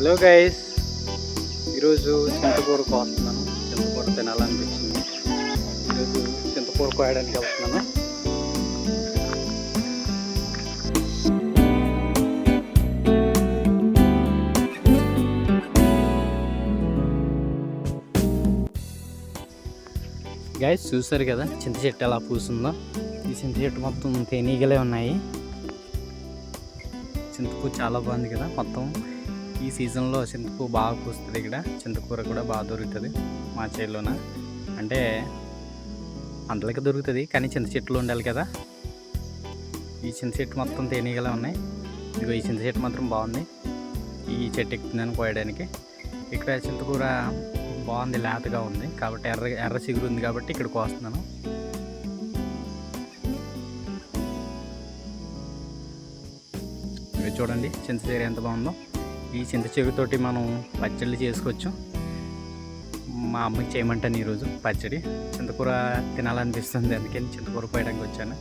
Hello guys ఈరోజు చింతకూర కోస్తున్నాను చింతకూర తినాలనిపించింది. ఈరోజు చింతకూర కోయడానికి వెళ్తున్నాను. గైస్ చూసారు కదా చింత చెట్టు ఎలా పూసిందో ఈ చింత చెట్టు మొత్తం తేనీగలే ఉన్నాయి. చింతపూ చాలా బాగుంది కదా మొత్తం. ఈ సీజన్లో చింతపూ బాగా పూస్తుంది ఇక్కడ. చింతకూర కూడా బాగా దొరుకుతుంది మా చేలోన అంటే అందరికి దొరుకుతుంది కానీ చింత చెట్లు ఉండాలి కదా. ఈ చింత చెట్టు మొత్తం తేనీగలే ఉన్నాయి. ఇదిగో ఈ చింత చెట్టు మాత్రం బాగుంది. ఈ చెట్టు ఎక్కుతుందని కోయడానికి ఇక్కడ చింతకూర బాగుంది లేతగా ఉంది. కాబట్టి ఎర్ర ఎర్ర చిగురు ఉంది కాబట్టి ఇక్కడ కోస్తున్నాను. ఇవి చూడండి చింత చీర ఎంత బాగుందో. ఈ చింత చిగురుతోటి మనం పచ్చళ్ళు చేసుకోవచ్చు. మా అమ్మకి చేయమంటాను ఈరోజు పచ్చడి. చింతకూర తినాలనిపిస్తుంది అందుకని చింతకూర పోయడానికి వచ్చాను.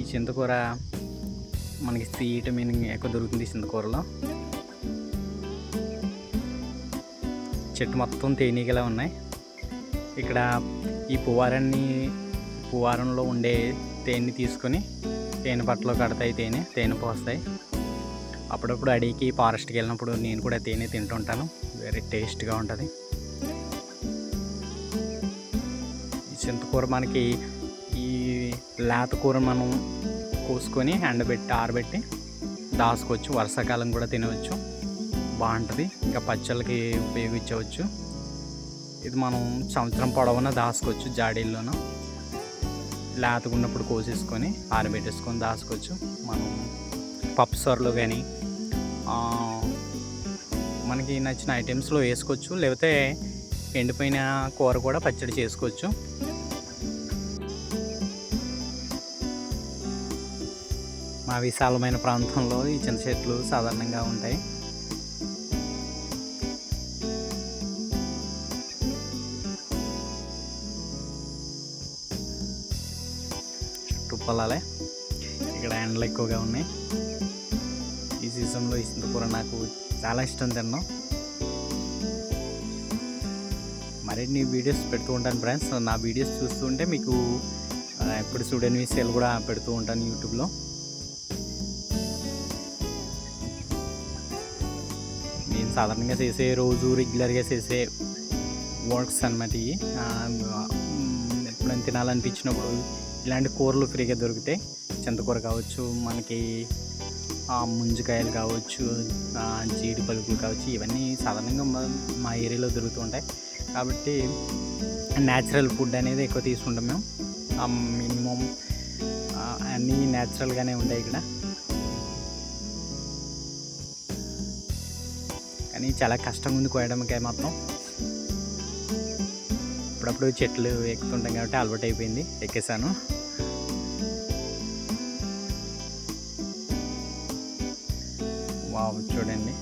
ఈ చింతకూర మనకి సి విటమిన్ ఎక్కువ దొరుకుతుంది చింతకూరలో. చెట్టు మొత్తం తేనీగలా ఉన్నాయి. ఇక్కడ ఈ పువ్వారాన్ని పువ్వారంలో ఉండే తేనె తీసుకొని తేనె పట్టలో కడతాయి తేనె తేనె పోస్తాయి. అప్పుడప్పుడు అడిగి ఫారెస్ట్కి వెళ్ళినప్పుడు నేను కూడా తేనె తింటుంటాను. వెరీ టేస్ట్గా ఉంటుంది. ఈ చింతకూర మనకి ఈ లేత కూర మనం కోసుకొని ఎండబెట్టి ఆరబెట్టి దాచుకోవచ్చు. వర్షాకాలం కూడా తినవచ్చు. బాగుంటుంది. ఇంకా పచ్చళ్ళకి ఉపయోగించవచ్చు. ఇది మనం సంవత్సరం పొడవునా దాచుకోవచ్చు జాడీల్లోనూ. లేతగున్నప్పుడు కోసేసుకొని ఆరబెట్టేసుకొని దాచుకోవచ్చు. మనం పప్పుసార్లు కానీ మనకి నచ్చిన ఐటమ్స్లో వేసుకోవచ్చు లేకపోతే ఎండిపోయిన కూర కూడా పచ్చడి చేసుకోవచ్చు. మా విశాలమైన ప్రాంతంలో ఈ చింత చెట్లు సాధారణంగా ఉంటాయి. చుట్టూ పొలాలే ఇక్కడ ఎండలు ఎక్కువగా ఉన్నాయి. సీజన్లో ఈ చింతకూర నాకు చాలా ఇష్టం తిన్నాం. మరిన్ని వీడియోస్ పెడుతూ ఉంటాను ఫ్రెండ్స్. నా వీడియోస్ చూస్తూ ఉంటే మీకు ఎప్పుడు చూడని విషయాలు కూడా పెడుతూ ఉంటాను యూట్యూబ్లో. నేను సాధారణంగా చేసే రోజు రెగ్యులర్గా చేసే వర్క్స్ అనమాట ఇవి. ఎప్పుడైనా తినాలనిపించినప్పుడు ఇలాంటి కూరలు ఫ్రీగా దొరుకుతాయి చింతకూర కావచ్చు మనకి ముంజికాయలు కావచ్చు జీడి పలుకులు కావచ్చు ఇవన్నీ సాధారణంగా మా మా ఏరియాలో దొరుకుతూ ఉంటాయి. కాబట్టి న్యాచురల్ ఫుడ్ అనేది ఎక్కువ తీసుకుంటాం మేము. మినిమం అన్నీ న్యాచురల్గానే ఉంటాయి ఇక్కడ. కానీ చాలా కష్టంగా ఉంది కోయడానికి మాత్రం. అప్పుడప్పుడు చెట్లు ఎక్కుతుంటాం కాబట్టి అలవాటు అయిపోయింది ఎక్కేసాను. వావ్ చూడండి.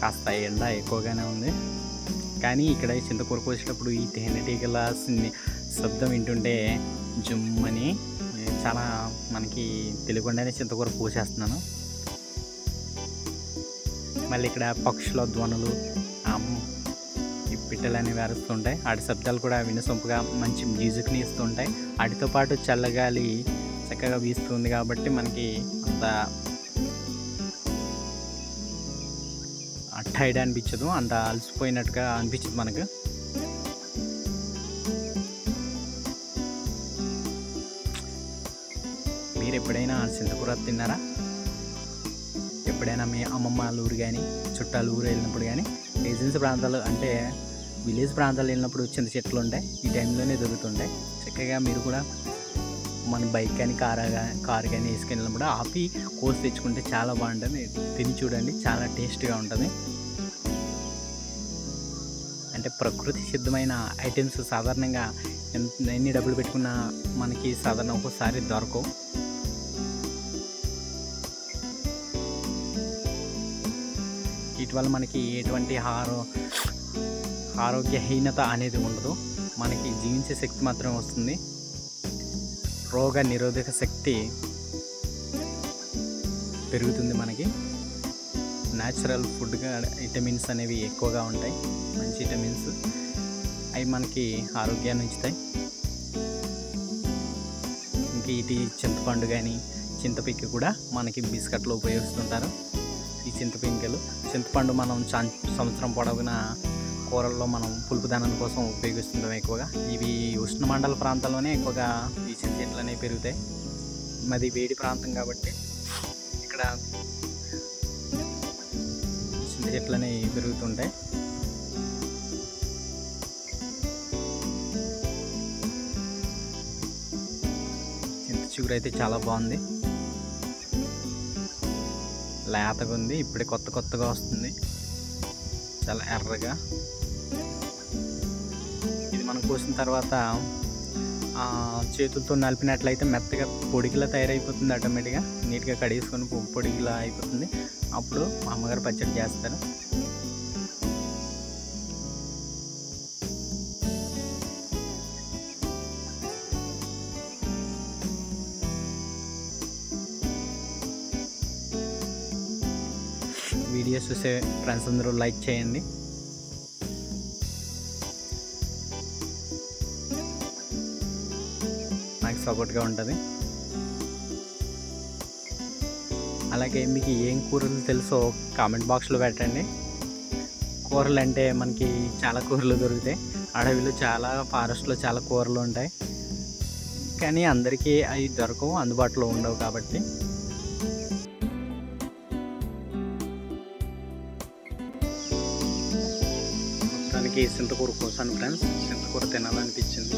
కాస్త ఎండ ఎక్కువగానే ఉంది. కానీ ఇక్కడ చింతకూర కోసేటప్పుడు ఈ తేనెటీగల శబ్దం వింటుంటే జుమ్మని చాలా మనకి తెలియకుండానే చింతకూర పూసేస్తున్నాను మళ్ళీ ఇక్కడ పక్షుల ధ్వనులు పిట్టలని వేరుస్తుంటాయి. ఆడి శబ్దాలు కూడా వినసొంపుగా మంచి మ్యూజిక్ని ఇస్తుంటాయి. వాటితో పాటు చల్లగాలి చక్కగా వీస్తుంది కాబట్టి మనకి అంత టైడ్ అనిపించదు. అంత అలసిపోయినట్టుగా అనిపించదు మనకు. మీరు ఎప్పుడైనా చింతకూర తిన్నారా? ఎప్పుడైనా మీ అమ్మమ్మ వాళ్ళ ఊరు కానీ చుట్టాలు ఊరు వెళ్ళినప్పుడు కానీ ఏజెన్సీ ప్రాంతాలు అంటే విలేజ్ ప్రాంతాలు వెళ్ళినప్పుడు చింత చెట్లు ఉంటాయి ఈ టైంలోనే దొరుకుతుంటాయి చక్కగా మీరు కూడా మన బైక్ కానీ కార్ కారు కానీ వేసుకెళ్ళినప్పుడు ఆపి కోసి తెచ్చుకుంటే చాలా బాగుంటుంది. తిని చూడండి చాలా టేస్ట్గా ఉంటుంది. అంటే ప్రకృతి సిద్ధమైన ఐటమ్స్ సాధారణంగా ఎంత ఎన్ని డబ్బులు పెట్టుకున్నా మనకి సాధారణ ఒక్కోసారి దొరకవు. ఇటీవల మనకి ఎటువంటి హారం ఆరోగ్యహీనత అనేది ఉండదు. మనకి జీవించే శక్తి మాత్రమే వస్తుంది. రోగ నిరోధక శక్తి పెరుగుతుంది మనకి. న్యాచురల్ ఫుడ్గా విటమిన్స్ అనేవి ఎక్కువగా ఉంటాయి. మంచి విటమిన్స్. అవి మనకి ఆరోగ్యాన్ని ఉంచుతాయి. ఇంకా ఇటు చింతపండు కానీ చింతపిక్క కూడా మనకి బిస్కెట్లో ఉపయోగిస్తుంటారు. ఈ చింతపింకలు. చింతపండు మనం చా- సంవత్సరం పొడవునా కూరల్లో మనం పులుపుదనం కోసం ఉపయోగిస్తుంటాం ఎక్కువగా. ఇవి ఉష్ణమండల ప్రాంతాల్లోనే ఎక్కువగా ఈ చింత చెట్లు అనేవి పెరుగుతాయి. మాది వేడి ప్రాంతం కాబట్టి ఇక్కడ చింత చెట్లు అనేవి పెరుగుతుంటాయి. చింత చిగురు అయితే చాలా బాగుంది. లేతగా ఉంది. ఇప్పుడే కొత్త కొత్తగా వస్తుంది. చాలా ఎర్రగా. మనం కోసిన తర్వాత చేతులతో నలిపినట్లయితే మెత్తగా పొడిగిలా తయారైపోతుంది ఆటోమేటిక్గా. నీట్గా కడిగేసుకొని పొ- పొడిగిలా అయిపోతుంది. అప్పుడు అమ్మగారు పచ్చడి చేస్తారు. వీడియోస్ చూసే ఫ్రెండ్స్ అందరూ లైక్ చేయండి. సపోర్ట్గా ఉంటుంది. అలాగే మీకు ఏం కూరలు తెలుసో కామెంట్ బాక్స్లో పెట్టండి. కూరలు అంటే మనకి చాలా కూరలు దొరుకుతాయి. అడవిలో చాలా ఫారెస్ట్లో చాలా కూరలు ఉంటాయి. కానీ అందరికీ అవి దొరకవు అందుబాటులో ఉండవు కాబట్టి. మొత్తానికి చింతకూర కోసాను ఫ్రెండ్స్. చింతకూర తినాలనిపించింది.